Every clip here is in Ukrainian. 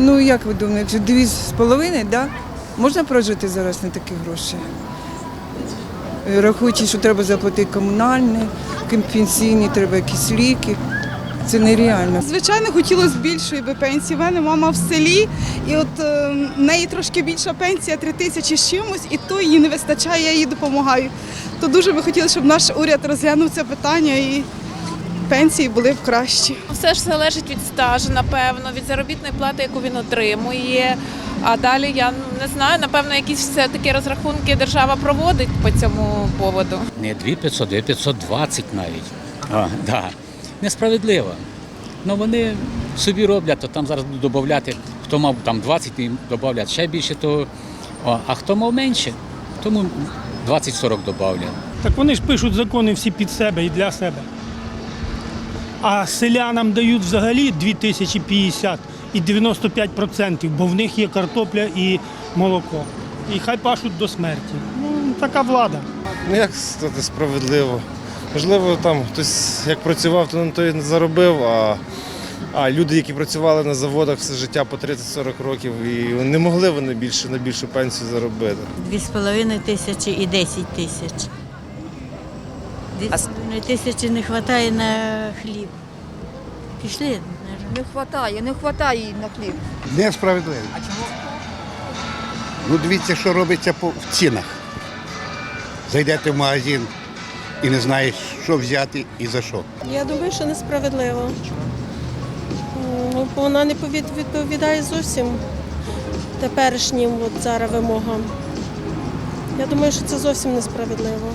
Ну як ви думаєте, дві з половиною, да? можна прожити зараз на такі гроші? Рахуючи, що треба заплатити комунальні, пенсійні, треба якісь ліки. Це нереально. Звичайно, хотілося більшої би пенсії. У мене мама в селі, і от е, неї трошки більша пенсія 3 тисячі з чимось, і то їй не вистачає, я їй допомагаю. То дуже би хотіли, щоб наш уряд розглянув це питання і пенсії були б кращі. Все ж залежить від стажу, напевно, від заробітної плати, яку він отримує. А далі я не знаю, напевно, якісь все такі розрахунки держава проводить по цьому поводу. Не 2500, 2520 навіть. А, да. Несправедливо. Ну вони собі роблять, то там зараз будуть додати, хто мав там 20, їм додавлять ще більше, то, о, а хто мав менше, тому 20-40 додавлять. Так вони ж пишуть закони всі під себе і для себе. А селянам дають взагалі 2050 і 95%, бо в них є картопля і молоко. І хай пашуть до смерті. Ну, така влада. Ну як сказати справедливо? Можливо, там хтось як працював, то на той не заробив, а, а люди, які працювали на заводах все життя по 30-40 років, і не могли вони більше на більшу пенсію заробити. Дві з половиною тисячі і 10 тисяч. Половиною тисячі не вистачає на хліб. Пішли. Не вистачає, не вистачає їй на хліб. Несправедливо. А чому? Ну, дивіться, що робиться по, в цінах. Зайдете в магазин і не знаєш, що взяти і за що. Я думаю, що несправедливо. Ну, бо Вона не відповідає зовсім теперішнім от зараз вимогам. Я думаю, що це зовсім несправедливо.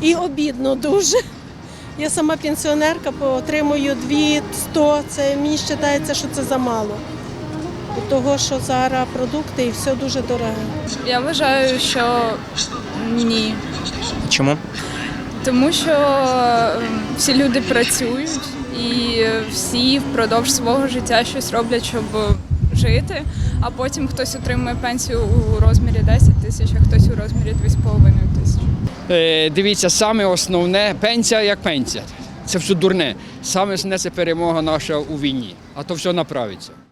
І обідно дуже. Я сама пенсіонерка, отримую 200, це мені вважається, що це замало. Від того, що зараз продукти і все дуже дороге. Я вважаю, що ні. Чому? Тому що ем, всі люди працюють і всі впродовж свого життя щось роблять, щоб жити, а потім хтось отримує пенсію у розмірі 10 тисяч, а хтось у розмірі 2,5 тисяч. Е, дивіться, саме основне пенсія як пенсія. Це все дурне. Саме основне це перемога наша у війні, а то все направиться.